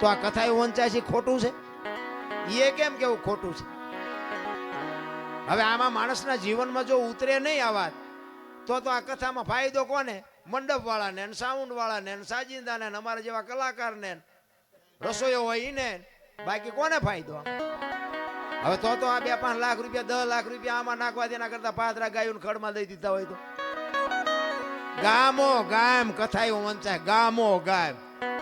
તો આ કથા એવું વંચાય છે? ખોટું છે એ કેમ કેવું ખોટું છે? હવે આમાં માણસના જીવનમાં જો ઉતરે નહીં આ વાત, તો તો આ કથામાં ફાયદો કોને? મંડપ વાળાને સાઉન્ડ વાળાને સાજિંદાને અમારા જેવા કલાકારને ને. રસોઈયો હોય એને બાકી કોને ફાયદો હવે તો તો આ બે પાંચ લાખ રૂપિયા, દસ લાખ રૂપિયા આમાં નાખવા તેના કરતા પાત્રા ગાયું ખડમાં દઈ દીધા હોય તો. ગામો ગામ કથાયું વંચાય ગામો ગામ.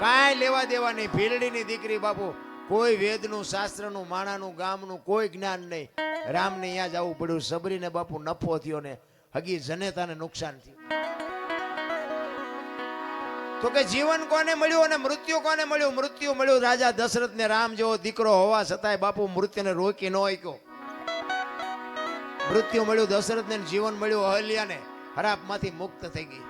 કાંઈ લેવા દેવા નહીં ભીલડીની દીકરી બાપુ, કોઈ વેદનું, શાસ્ત્રનું, માણાનું, ગામનું કોઈ જ્ઞાન નહીં. રામને અહીંયા જવું પડ્યું. સબરીને બાપુ નફો થયો ને હગી જનેતાને નુકસાન થયું. તો કે જીવન કોને મળ્યું અને મૃત્યુ કોને મળ્યું? મૃત્યુ મળ્યું. રાજા દશરથને રામ જેવો દીકરો હોવા છતાંય બાપુ મૃત્યુને રોકી ન આક્યો મૃત્યુ મળ્યું, દશરથને ને જીવન મળ્યું, અહલ્યાને હરાપમાંથી મુક્ત થઈ ગઈ.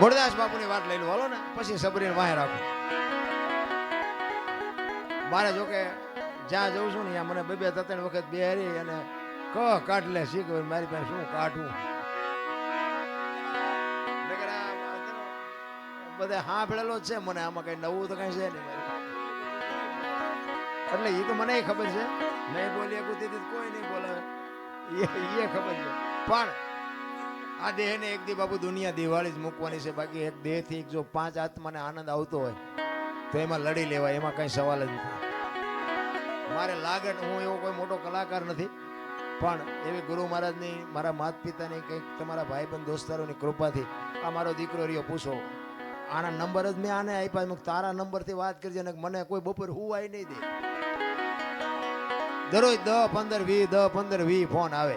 મૂળદાસ બાપુની વાત લઈ લો. હાલો ને, પછી સબરીને વાહે રાખો. મારે જોકે જ્યાં જઉં છું ને, ત્યાં મને બે બે, ત્રણ વખત બેહરી અને ક કાઢ લે શીખ મારી પાસે શું કાઢવું નકર હા ભેળેલો છે, મને આમાં કઈ નવું તો કઈ છે નહીં એટલે એ તો મને ખબર છે. નહીં બોલીએ કુતી કોઈ નહીં બોલાવે. એ એ ખબર છે. પણ આ દેહને એક દી બાબુ દુનિયા દિવાળી જ મૂકવાની છે. બાકી એક દેહથી જો પાંચ આત્માને આનંદ આવતો હોય, તો એમાં લડી લેવાય, એમાં કઈ સવાલ જ નથી. મારે લાગે હું એવો કોઈ મોટો કલાકાર નથી, પણ એવી ગુરુ મહારાજની, મારા માત પિતાની કંઈક તમારા ભાઈબંધ દોસ્તારોની કૃપાથી આ મારો દીકરો રહ્યો, પૂછો, આના નંબર જ મેં આને આપ્યા? મેં તારા નંબરથી વાત કરજે ને મને કોઈ બપોર હુવાય નહીં દે. દરરોજ દસ પંદર વી દસ પંદર વી ફોન આવે.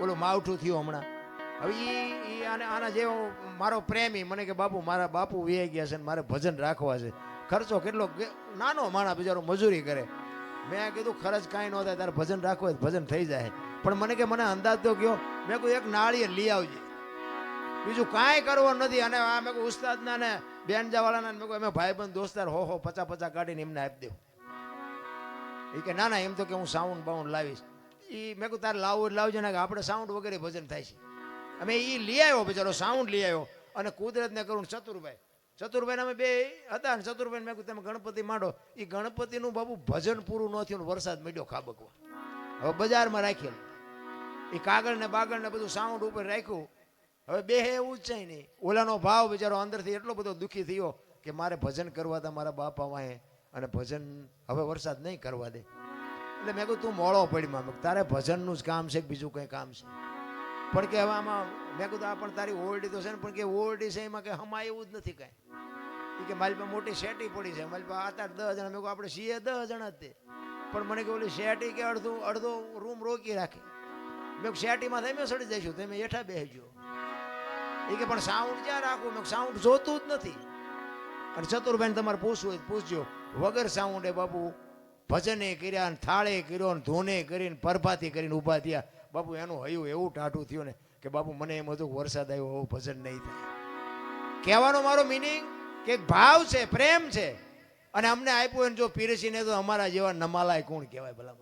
ઓલું માવઠું થયું હમણાં. હવે એ આને, આના જેવો મારો પ્રેમી મને કે, બાપુ, મારા બાપુ વ્યાઈ ગયા છે ને મારે ભજન રાખવા છે. ખર્ચો કેટલો નાનો માણા બિચારો મજૂરી કરે. મેં કીધું, ખર્ચ કાંઈ ન થાય, તારે ભજન રાખવું ભજન થઈ જાય. પણ મને કે, મને અંદાજ તો ગયો મેં કહ્યું એક નાળીએ લઈ આવજે. બીજું કાંઈ કરવું નથી. અને આ મેં કહ્યું ઉસ્તાદના ને બેનજાવાળાના ને મેં કહ્યું અમે ભાઈબંધ દોસ્તાર, હો હો પચા પચા કાઢીને એમને આપી દેવું. એ કે, ના ના, એમ તો કે હું સાઉન્ડ બાઉન્ડ લાવીશ. એ મેં કહું તારે લાવવું લાવજો. ને આપણે સાઉન્ડ વગેરે ભજન થાય છે. અમે એ લઈ આવ્યો બિચારો સાઉન્ડ લઈ આવ્યો. અને કુદરતને કરું ચતુરભાઈ. ચતુરભાઈ અમે બે હતા ને ચતુરભાઈ મેં કહું તમે ગણપતિ માંડો. એ ગણપતિનું બાબુ ભજન પૂરું ન થયું વરસાદ મળ્યો ખાબકવા. હવે બજારમાં રાખેલું. એ કાગળ ને બાગળ ને બધું સાઉન્ડ ઉપર રાખ્યું. હવે બે એવું જ નહીં ઓલાનો ભાવ બિચારો અંદરથી એટલો બધો દુઃખી થયો કે મારે ભજન કરવા હતા મારા બાપા વાંહે. અને ભજન હવે વરસાદ નહીં કરવા દે. એટલે મેં કહ્યું તું મોળો પડીમાં માં તારે ભજનનું જ કામ છે કે બીજું કંઈ કામ છે? પણ કે હવે આમાં, મેં કીધું, આ પણ તારી ઓરડી તો છે ને, પણ કે ઓરડી છે એમાં કે હમાય એવું જ નથી કાંઈ. કે, મારી પાસે મોટી શેટી પડી છે. મારી પાસે આતાર દસ જણા. મેં કહું આપણે સીએ દસ જણા જ તે. પણ મને કે ઓલી શેટી કે અડધું, અડધો રૂમ રોકી રાખે. મેં શેટીમાં તમે સડી જઈશું તમે હેઠા બેસજો. એ કે, પણ સાઉન્ડ ક્યાં રાખવું મેં સાઉન્ડ જોતું જ નથી. અને ચતુરભાઈ તમારે પૂછવું હોય પૂછજો. વગર સાઉન્ડ એ બાપુ ભજને કર્યા ને થાળે કર્યો ને ધોને કરીને પરભાતી કરીને ઊભા થયા. બાપુ, એનું હયું એવું ટાઢું થયું ને કે બાપુ, મને એમ હતું વરસાદ આવ્યો હવે ભજન નહીં થાય. કહેવાનો મારો મિનિંગ કે ભાવ છે, પ્રેમ છે. અને અમને આપ્યું જો પીરસીને તો અમારા જેવા નમાલાય કોણ કહેવાય ભલા